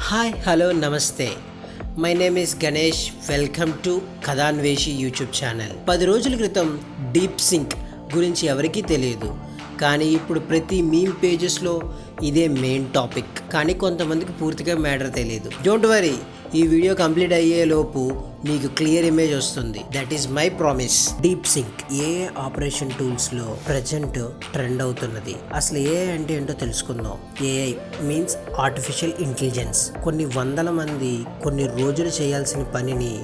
Hi hello నమస్తే my name is Ganesh welcome to Kathanveshi YouTube channel పది రోజుల క్రితం డీప్ సింక్ గురించి ఎవరికీ తెలియదు. కానీ ఇప్పుడు ప్రతి మీమ్ పేజెస్లో ఇదే మెయిన్ టాపిక్ కానీ కొంతమందికి పూర్తిగా మ్యాటర్ తెలియదు డోంట్ వరీ ఈ వీడియో కంప్లీట్ అయ్యే లోపు మీకు క్లియర్ ఇమేజ్ వస్తుంది. That is my promise DeepSeek A operation టూల్స్లో ప్రజెంట్ ట్రెండ్ అవుతున్నది? అసలు ఏ అంటే ఏంటో తెలుసుకుందాం. ఏఐ మీన్స్ ఆర్టిఫిషియల్ ఇంటెలిజెన్స్ కొన్ని వందల మంది కొన్ని రోజులు చేయాల్సిన పనిని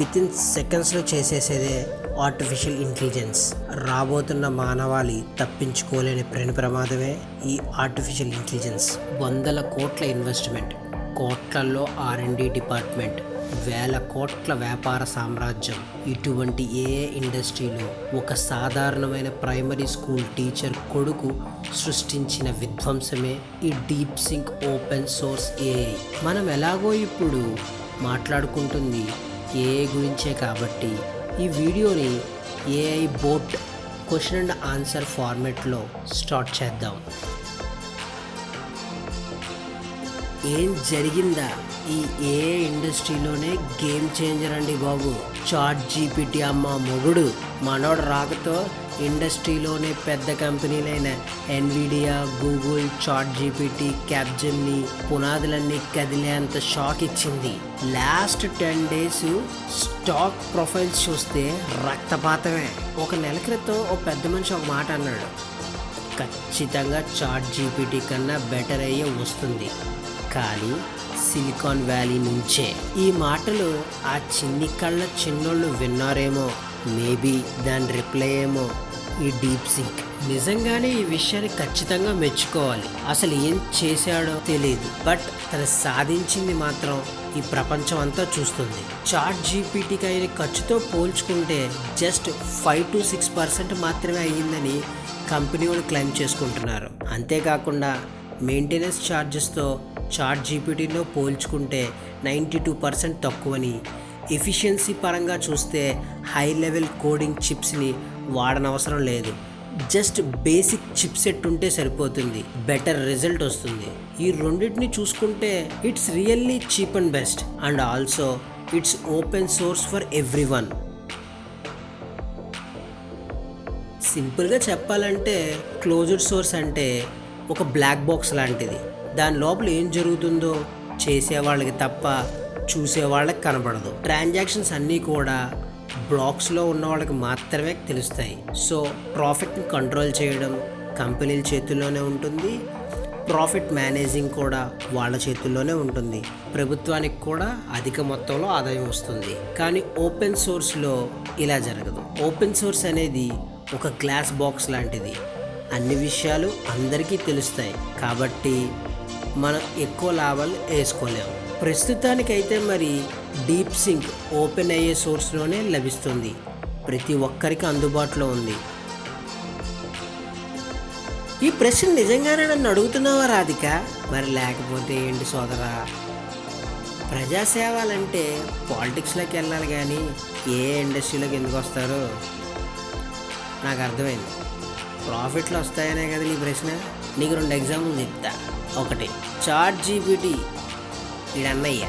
విత్ ఇన్ సెకండ్స్లో చేసేసేదే ఆర్టిఫిషియల్ ఇంటెలిజెన్స్ రాబోతున్న మానవాళి తప్పించుకోలేని ప్రణ ప్రమాదమే ఈ ఆర్టిఫిషియల్ ఇంటెలిజెన్స్ వందల కోట్ల ఇన్వెస్ట్మెంట్ కోట్లలో ఆర్ఎండి డిపార్ట్మెంట్ వేల కోట్ల వ్యాపార సామ్రాజ్యం. ఇటువంటి ఏ ఇండస్ట్రీలో ఒక సాధారణమైన ప్రైమరీ స్కూల్ టీచర్ కొడుకు సృష్టించిన విధ్వంసమే ఈ DeepSeek open source AI మనం ఎలాగో ఇప్పుడు మాట్లాడుకుంటుంది ఏఐ గురించే కాబట్టి ఈ వీడియోని AI bot question and answer ఫార్మెట్లో start చేద్దాం. ఏం జరిగిందా? ఈ ఏ ఇండస్ట్రీలోనే గేమ్ చేంజర్ అండి బాబు. చాట్ జీపీటీ అమ్మ మొగుడు. మనోడు రాకతో ఇండస్ట్రీలోనే పెద్ద కంపెనీలైన Nvidia Google ChatGPT Capgemini పునాదులన్నీ కదిలేంత షాక్ ఇచ్చింది. Last ten days stock profiles చూస్తే రక్తపాతమే. ఒక నెల క్రితం ఓ పెద్ద మనిషి ఒక మాట అన్నాడు. ఖచ్చితంగా చాట్ జీపీటీ కన్నా బెటర్ అయ్యే వస్తుంది. కానీ సిలికాన్ వ్యాలీ నుంచే. ఈ మాటలు ఆ చిన్ని కళ్ళ చిన్నోళ్ళు విన్నారేమో? మేబీ దాని రిప్లై ఏమో? ఈ డీప్ సింక్. నిజంగానే ఈ విషయాన్ని ఖచ్చితంగా మెచ్చుకోవాలి. అసలు ఏం చేశాడో తెలియదు బట్ తను సాధించింది మాత్రం ఈ ప్రపంచం అంతా చూస్తుంది. చాట్ జీపీటీకి అయిన ఖర్చుతో పోల్చుకుంటే just five to six percent మాత్రమే అయ్యిందని కంపెనీ వాళ్ళు క్లెయిమ్ చేసుకుంటున్నారు. అంతేకాకుండా మెయింటెనెన్స్ ఛార్జెస్తో చాట్ జీపీటీలో పోల్చుకుంటే నైంటీ టూ పర్సెంట్ తక్కువని. ఎఫిషియన్సీ పరంగా చూస్తే హై లెవెల్ కోడింగ్ చిప్స్ని వాడనవసరం లేదు. జస్ట్ బేసిక్ చిప్ సెట్ ఉంటే సరిపోతుంది. బెటర్ రిజల్ట్ వస్తుంది. ఈ రెండింటిని చూసుకుంటే it's really cheap and best and also it's open source for everyone సింపుల్గా చెప్పాలంటే క్లోజ్డ్ సోర్స్ అంటే ఒక బ్లాక్ బాక్స్ లాంటిది. దాని లోపల ఏం జరుగుతుందో చేసేవాళ్ళకి తప్ప చూసేవాళ్ళకి కనబడదు. ట్రాన్సాక్షన్స్ అన్నీ కూడా బ్లాక్స్లో ఉన్న వాళ్ళకి మాత్రమే తెలుస్తాయి. సో ప్రాఫిట్ని కంట్రోల్ చేయడం కంపెనీల చేతుల్లోనే ఉంటుంది. ప్రాఫిట్ మేనేజింగ్ కూడా వాళ్ళ చేతుల్లోనే ఉంటుంది. ప్రభుత్వానికి కూడా అధిక మొత్తంలో ఆదాయం వస్తుంది. కానీ ఓపెన్ సోర్స్లో ఇలా జరగదు. ఓపెన్ సోర్స్ అనేది ఒక గ్లాస్ బాక్స్ లాంటిది. అన్ని విషయాలు అందరికీ తెలుస్తాయి. కాబట్టి మనం ఎక్కువ లాభాలు వేసుకోలేము. ప్రస్తుతానికైతే మరి డీప్ సింక్ ఓపెన్ అయ్యే సోర్స్లోనే లభిస్తుంది. ప్రతి ఒక్కరికి అందుబాటులో ఉంది. ఈ ప్రశ్న నిజంగానే నన్ను అడుగుతున్నావా రాధిక? మరి లేకపోతే ఏంటి సోదరా? ప్రజాసేవాలంటే పాలిటిక్స్లోకి వెళ్ళాలి కానీ ఏ ఇండస్ట్రీలోకి ఎందుకు వస్తారు? నాకు అర్థమైంది. ప్రాఫిట్లు వస్తాయనే కదా నీ ప్రశ్న? నీకు రెండు ఎగ్జాంపుల్ చెప్తా. ఒకటి చాట్ జీపీటీ వీడన్నయ్య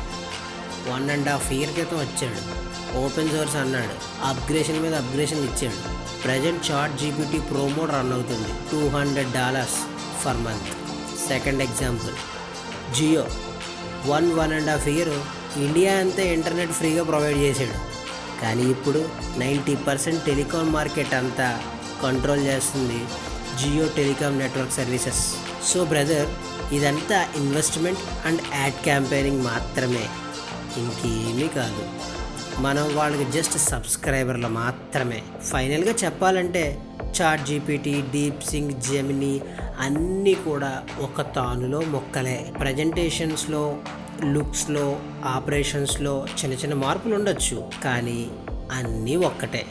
వన్ అండ్ హాఫ్ ఇయర్ క్రితం వచ్చాడు. ఓపెన్ సోర్స్ అన్నాడు. అప్గ్రేషన్ మీద అప్గ్రేషన్ ఇచ్చాడు. Present ChatGPT promo run అవుతుంది. Two hundred dollars for month. Second example Jio. One one and half year India అంతా ఇంటర్నెట్ ఫ్రీగా ప్రొవైడ్ చేశాడు. కానీ ఇప్పుడు నైంటీ పర్సెంట్ టెలికాం మార్కెట్ అంతా కంట్రోల్ చేస్తుంది Jio telecom network services so brother ఇదంతా investment and ad campaigning మాత్రమే. ఇంకేమీ కాదు. మనం వాళ్ళకి జస్ట్ సబ్స్క్రైబర్లు మాత్రమే. ఫైనల్గా చెప్పాలంటే ChatGPT DeepSeek Gemini అన్నీ కూడా ఒక తానులో మొక్కలే. ప్రజెంటేషన్స్లో లుక్స్లో ఆపరేషన్స్లో చిన్న చిన్న మార్పులు ఉండొచ్చు. కానీ అన్నీ ఒక్కటే.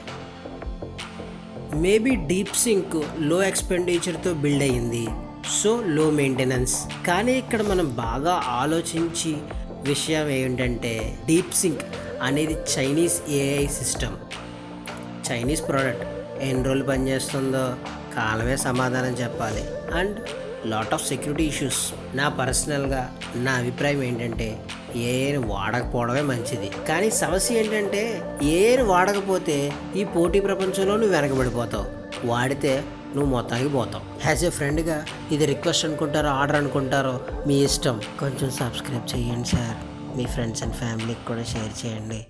మేబీ డీప్ సింక్లో ఎక్స్పెండిచర్తో బిల్డ్ అయ్యింది. సో లో మెయింటెనెన్స్ కానీ ఇక్కడ మనం బాగా ఆలోచించి విషయం ఏంటంటే డీప్ సింక్ అనేది Chinese AI system Chinese product ఎన్ని రోజులు పనిచేస్తుందో కాలమే సమాధానం చెప్పాలి. And lot of security issues నా పర్సనల్గా నా అభిప్రాయం ఏంటంటే ఏఐని వాడకపోవడమే మంచిది. కానీ సమస్య ఏంటంటే ఏఐని వాడకపోతే ఈ పోటీ ప్రపంచంలో నువ్వు వెనకబడిపోతావు. వాడితే నువ్వు మొత్తానికి పోతావు. యాజ్ ఏ ఫ్రెండ్గా ఇది రిక్వెస్ట్ అనుకుంటారో ఆర్డర్ అనుకుంటారో మీ ఇష్టం. కొంచెం సబ్స్క్రైబ్ చేయండి సార్ మీ ఫ్రెండ్స్ అండ్ ఫ్యామిలీకి కూడా షేర్ చేయండి.